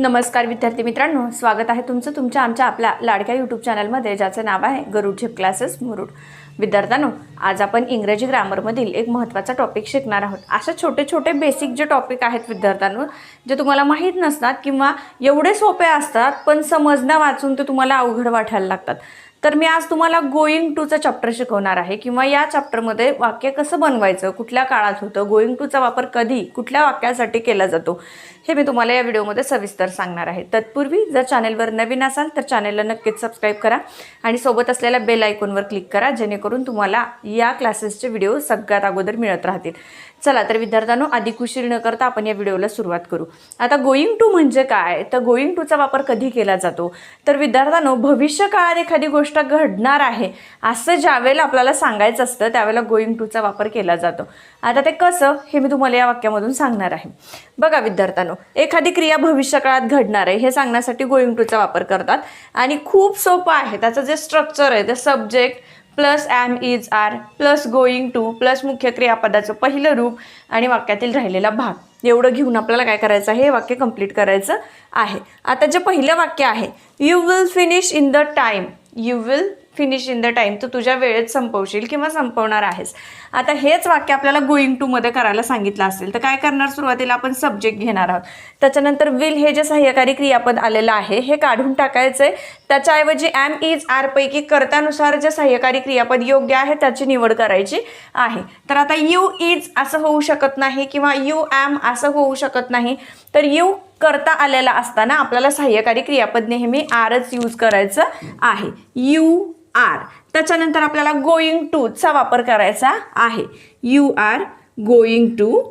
नमस्कार विद्यार्थी मित्रांनो स्वागत आहे तुमचं तुमच्या आमच्या आपल्या लाडक्या यूट्यूब चॅनलमध्ये ज्याचं नाव आहे गरुड झेप क्लासेस मुरुड. विद्यार्थ्यांनो आज आपण इंग्रजी ग्रामरमधील एक महत्त्वाचा टॉपिक शिकणार आहोत. अशा छोटे छोटे बेसिक जे टॉपिक आहेत विद्यार्थ्यांनो जे तुम्हाला माहीत नसतात किंवा एवढे सोपे असतात पण समजणं वाचून ते तुम्हाला अवघड वाटायला लागतात. तर मी आज तुम्हाला गोईंग टूचं चॅप्टर शिकवणार आहे किंवा या चॅप्टरमध्ये वाक्य कसं बनवायचं कुठल्या काळात होतं गोईंग टूचा वापर कधी कुठल्या वाक्यासाठी केला जातो हे मी तुम्हाला या व्हिडिओमध्ये सविस्तर सांगणार आहे. तत्पूर्वी जर चॅनेलवर नवीन असाल तर चॅनेलला नक्कीच सबस्क्राईब करा आणि सोबत असलेल्या बेल आयकॉनवर क्लिक करा जेणेकरून तुम्हाला या क्लासेसचे व्हिडिओ सगळ्यात अगोदर मिळत राहतील. चला तर विद्यार्थ्यांनो अधिक उशीर न करता आपण या व्हिडिओला सुरुवात करू. आता गोईंग टू म्हणजे काय? तर गोईंग टूचा वापर कधी केला जातो? तर विद्यार्थ्यांनो भविष्य काळात एखादी गोष्ट घडणार आहे असं ज्यावेळेला आपल्याला सांगायचं असतं त्यावेळेला गोईंग टूचा वापर केला जातो. आता ते कसं? हे मी तुम्हाला या वाक्यामधून सांगणार आहे. बघा विद्यार्थ्यांनो एखादी क्रिया भविष्यकाळात घडणार आहे हे सांगण्यासाठी गोईंग टूचा वापर करतात. आणि खूप सोपं आहे त्याचं जे स्ट्रक्चर आहे ते subject plus am is are plus going to plus मुख्य क्रियापदाचं पहिलं रूप आणि वाक्यातील राहिलेला भाग. एवढं घेऊन आपल्याला काय करायचं आहे? हे वाक्य कंप्लीट करायचं आहे. आता जे पहिलं वाक्य आहे you will finish in the time you will finish in the time तू तुझ्या वेळेत संपवशील किंवा संपवणार आहेस. आता हेच वाक्य आपल्याला गोईंग टूमध्ये करायला सांगितलं असेल तर काय करणार सुरुवातीला आपण सब्जेक्ट घेणार आहोत. त्याच्यानंतर विल हे जे सहाय्यकारी क्रियापद आलेलं आहे हे काढून टाकायचं आहे त्याच्याऐवजी ॲम इज आर पैकी कर्त्यानुसार जे सहाय्यकारी क्रियापद योग्य आहे त्याची निवड करायची आहे. तर आता यू इज असं होऊ शकत नाही किंवा यू ॲम असं होऊ शकत नाही. तर यू करता आलेला असताना आपल्याला सहाय्यकारी क्रियापद नेहमी आरच यूज करायचं आहे. यू आर त्याच्यानंतर आपल्याला गोईंग टूचा वापर करायचा आहे. यू आर गोईंग टू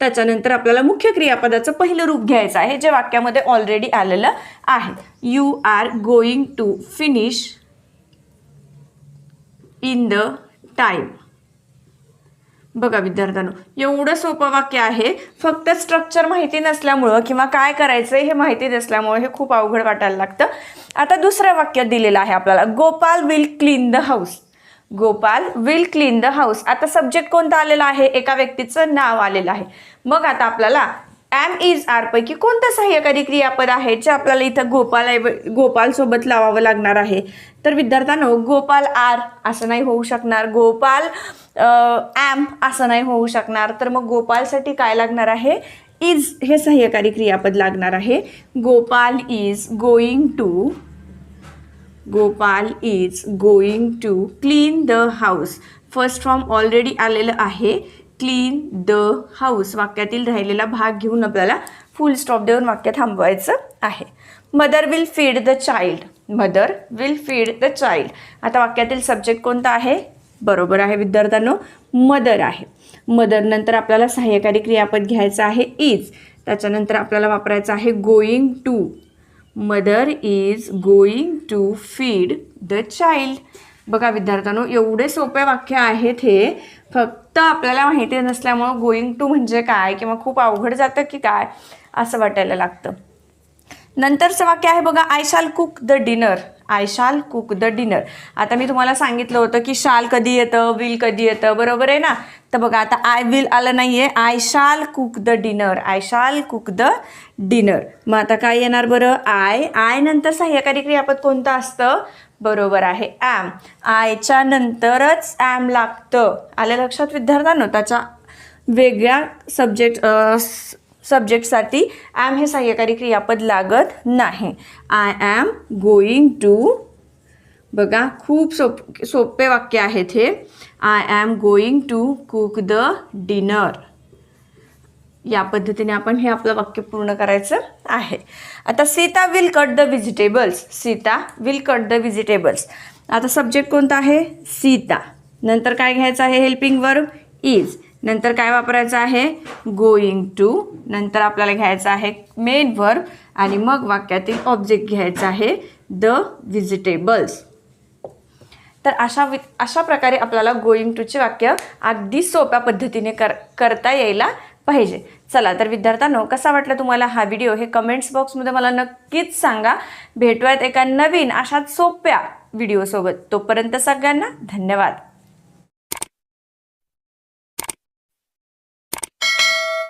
त्याच्यानंतर आपल्याला मुख्य क्रियापदाचं पहिलं रूप घ्यायचं आहे जे वाक्यामध्ये ऑलरेडी आलेलं आहे. You are going to finish in the time बघा विद्यार्थ्यांनो एवढं सोपं वाक्य आहे. फक्त स्ट्रक्चर माहिती नसल्यामुळं किंवा काय करायचं हे माहिती नसल्यामुळं हे खूप अवघड वाटायला लागतं. आता दुसरं वाक्य दिलेलं आहे आपल्याला. Gopal will clean the house Gopal will clean the house आता सब्जेक्ट कोणता आलेला आहे? एका व्यक्तीचं नाव आलेलं आहे. मग आता आपल्याला ॲम इज आर पैकी कोणतं सहाय्यकारी क्रियापद आहे जे आपल्याला इथं गोपाल गोपालसोबत लावावं लागणार आहे? तर विद्यार्थ्यांनो गोपाल आर असं नाही होऊ शकणार. गोपाल ॲम असं नाही होऊ शकणार. तर मग गोपालसाठी काय लागणार आहे? इज हे सहाय्यकारी क्रियापद लागणार आहे. Gopal is going to Gopal is going to clean the house first form already आलेलं आहे. क्लीन द हाऊस वाक्यातील राहिलेला भाग घेऊन आपल्याला फुल स्टॉप देऊन वाक्य थांबवायचं आहे. Mother will feed the child mother will feed the child आता वाक्यातील सब्जेक्ट कोणता आहे? बरोबर आहे विद्यार्थ्यांनो मदर आहे. मदरनंतर आपल्याला सहाय्यकारी क्रियापद घ्यायचं आहे इज त्याच्यानंतर आपल्याला वापरायचं आहे going to mother is going to feed the child बघा विद्यार्थ्यांनो एवढे सोपे वाक्य आहेत हे. फक्त आपल्याला माहिती नसल्यामुळं गोईंग टू म्हणजे काय किंवा खूप अवघड जातं की काय असं वाटायला लागतं. नंतरचं वाक्य आहे बघा I shall cook the dinner I shall cook the dinner. आता मी तुम्हाला सांगितलं होतं की शाल कधी येतं विल कधी येतं बरोबर आहे ना? तर बघा आता आय विल आलं नाही आहे I shall cook the dinner. I shall cook the dinner. मग आता काय येणार बरं? आय. आय नंतर सहाय्यकारी क्रियापद कोणतं असतं? बरोबर आहे. ॲम. आयच्या नंतरच ॲम लागतं. आलं लक्षात विद्यार्थ्यांनो? त्याच्या वेगळ्या सब्जेक्ट सब्जेक्टसाठी ॲम हे सहाय्यकारी क्रियापद लागत नाही. आय ॲम गोईंग टू बघा खूप सोप सोपे वाक्य आहेत हे. I am going to cook the dinner या पद्धतीने आपण हे आपलं वाक्य पूर्ण करायचं आहे. आता Sita will cut the vegetables Sita will cut the vegetables आता सब्जेक्ट कोणता आहे? सीता. नंतर काय घ्यायचं आहे? हेल्पिंग वर्ब इज नंतर काय वापरायचं आहे? गोईंग टू नंतर आपल्याला घ्यायचं आहे मेन वर्ब आणि मग वाक्यातील ऑब्जेक्ट घ्यायचा आहे द व्हिजिटेबल्स तर अशा वि अशा प्रकारे आपल्याला गोईंग टूचे वाक्य अगदी सोप्या पद्धतीने कर करता यायला पाहिजे. चला तर विद्यार्थ्यांनो कसा वाटला तुम्हाला हा व्हिडिओ हे कमेंट्स बॉक्समध्ये मला नक्कीच सांगा. भेटूयात एका नवीन अशाच सोप्या व्हिडिओसोबत तोपर्यंत सगळ्यांना धन्यवाद.